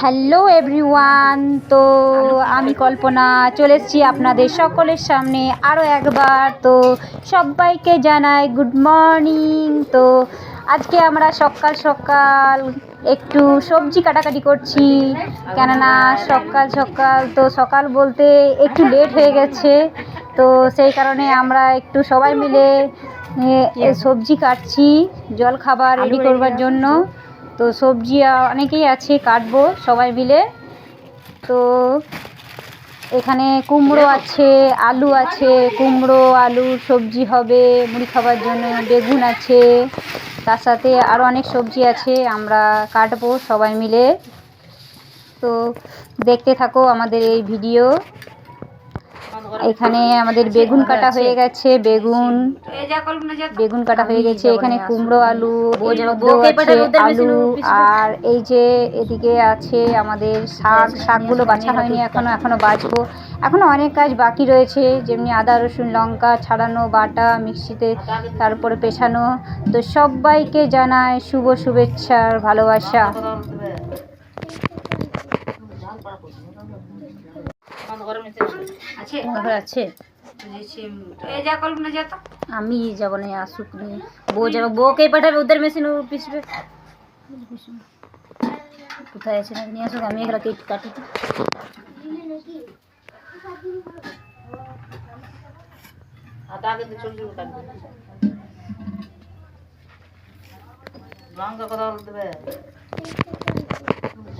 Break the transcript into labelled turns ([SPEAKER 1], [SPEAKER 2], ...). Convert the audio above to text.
[SPEAKER 1] Hello everyone তো আমি কল্পনা চলে এসেছি আপনাদের সকলের সামনে আরও একবার। তো সবাইকে জানাই গুড মর্নিং তো আজকে আমরা সকাল সকাল একটু সবজি কাটাকাটি করছি। কেননা সকাল সকাল তো সকাল বলতে একটু লেট হয়ে গেছে। তো সেই কারণে আমরা একটু সবাই মিলে সবজি কাটছি জল খাবার রেডি করবার জন্য। তো সবজি অনেকেই আছে কাটবো সবাই মিলে। তো এখানে কুমড়ো আছে আলু আছে কুমড়ো আলু সবজি হবে মুড়ি খাবার জন্য বেগুন আছে। তার সাথে আরও অনেক সবজি আছে আমরা কাটবো সবাই মিলে। তো দেখতে থাকো আমাদের এই ভিডিও। এখানে আমাদের বেগুন কাটা হয়ে গেছে, বেগুন বেগুন কাটা হয়ে গেছে, এখানে কুমড়ো আলু আলু, আর এই যে এদিকে আছে আমাদের শাক, শাকগুলো বাছা হয়নি, এখনও এখনও বাছবো। এখনও অনেক কাজ বাকি রয়েছে, যেমনি আদা, রসুন, লঙ্কা ছাড়ানো, বাটা, মিক্সিতে তারপরে পেছানো। তো সবাইকে জানায় শুভ শুভেচ্ছা আর ভালোবাসা। আছে? আমি যাব না আসুক নি বউ যাবে। বউকে পাঠাবে ওদের মেশিন ও পিছবে। কোথায় আছে না নিয়ে আসুক আমি এগুলো কেটে কাটি। তো।
[SPEAKER 2] লঙ্কা কথা বলতে